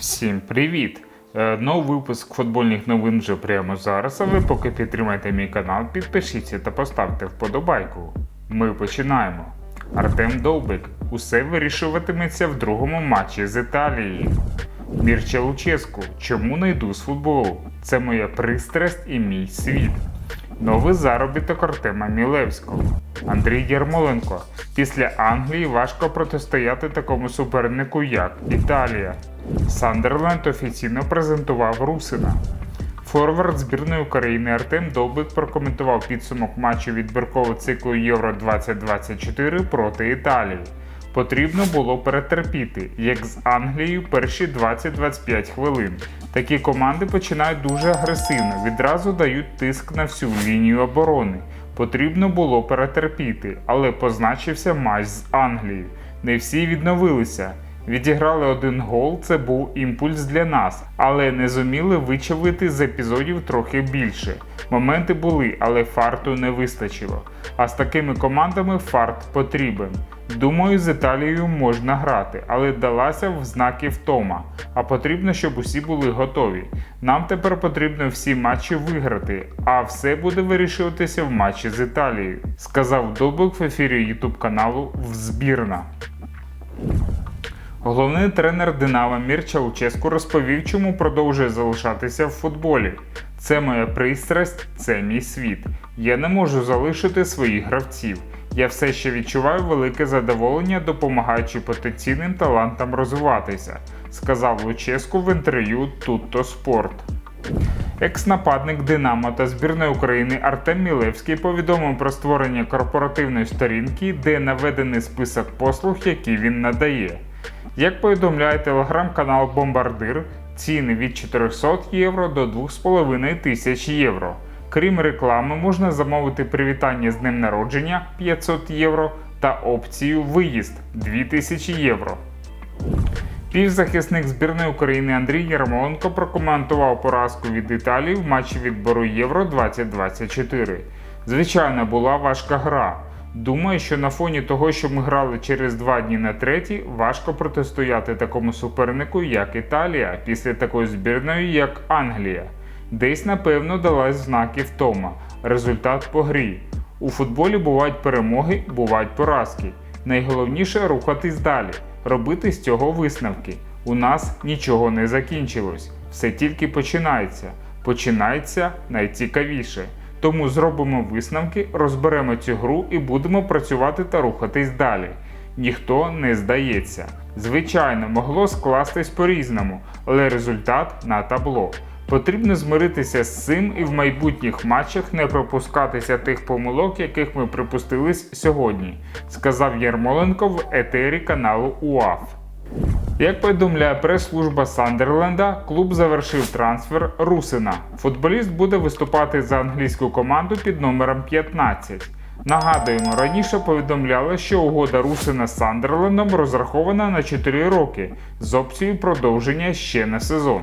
Всім привіт! Е, Новий випуск футбольних новин вже прямо зараз. А ви поки підтримайте мій канал, підпишіться та поставте вподобайку. Ми починаємо. Артем Довбик. Усе вирішуватиметься в другому матчі з Італії. Мірча Луческу. Чому не йду з футболу? Це моя пристрасть і мій світ. Новий заробіток Артема Мілевського. Андрій Єрмоленко. Після Англії важко протистояти такому супернику, як Італія. Сандерленд офіційно презентував Русина. Форвард збірної України Артем Довбик прокоментував підсумок матчу відбіркового циклу Євро 2024 проти Італії. Потрібно було перетерпіти, як з Англією перші 20-25 хвилин. Такі команди починають дуже агресивно, відразу дають тиск на всю лінію оборони. Потрібно було перетерпіти, але позначився матч з Англією. Не всі відновилися. Відіграли один гол, це був імпульс для нас, але не зуміли вичавити з епізодів трохи більше. Моменти були, але фарту не вистачило. А з такими командами фарт потрібен. Думаю, з Італією можна грати, але далася в знаки втома. А потрібно, щоб усі були готові. Нам тепер потрібно всі матчі виграти, а все буде вирішуватися в матчі з Італією, сказав Добик в ефірі Ютуб каналу Взбірна. Головний тренер Динамо Мірча Луческу розповів, чому продовжує залишатися в футболі. Це моя пристрасть, це мій світ. Я не можу залишити своїх гравців. Я все ще відчуваю велике задоволення, допомагаючи потенційним талантам розвиватися, сказав Луческу в інтерв'ю Tutto Sport. Екс-нападник Динамо та збірної України Артем Мілевський повідомив про створення корпоративної сторінки, де наведений список послуг, які він надає. Як повідомляє телеграм-канал Бомбардир, ціни від 400 євро до 2,5 тисяч євро. Крім реклами, можна замовити привітання з днем народження 500 євро та опцію виїзд 2000 євро. Півзахисник збірної України Андрій Ярмоленко прокоментував поразку від Італії в матчі відбору Євро 2024. Звичайно, була важка гра. Думаю, що на фоні того, що ми грали через два дні на третій, важко протистояти такому супернику, як Італія, після такої збірної, як Англія. Десь, напевно, далась знаки втома. Результат по грі. У футболі бувають перемоги, бувають поразки. Найголовніше рухатись далі, робити з цього висновки. У нас нічого не закінчилось, все тільки починається. Починається найцікавіше. Тому зробимо висновки, розберемо цю гру і будемо працювати та рухатись далі. Ніхто не здається. Звичайно, могло скластись по-різному, але результат на табло. Потрібно змиритися з цим і в майбутніх матчах не пропускатися тих помилок, яких ми припустились сьогодні, сказав Єрмоленко в етері каналу УАФ. Як повідомляє прес-служба Сандерленда, клуб завершив трансфер Русина. Футболіст буде виступати за англійську команду під номером 15. Нагадуємо, раніше повідомляли, що угода Русина з Сандерлендом розрахована на 4 роки з опцією продовження ще на сезон.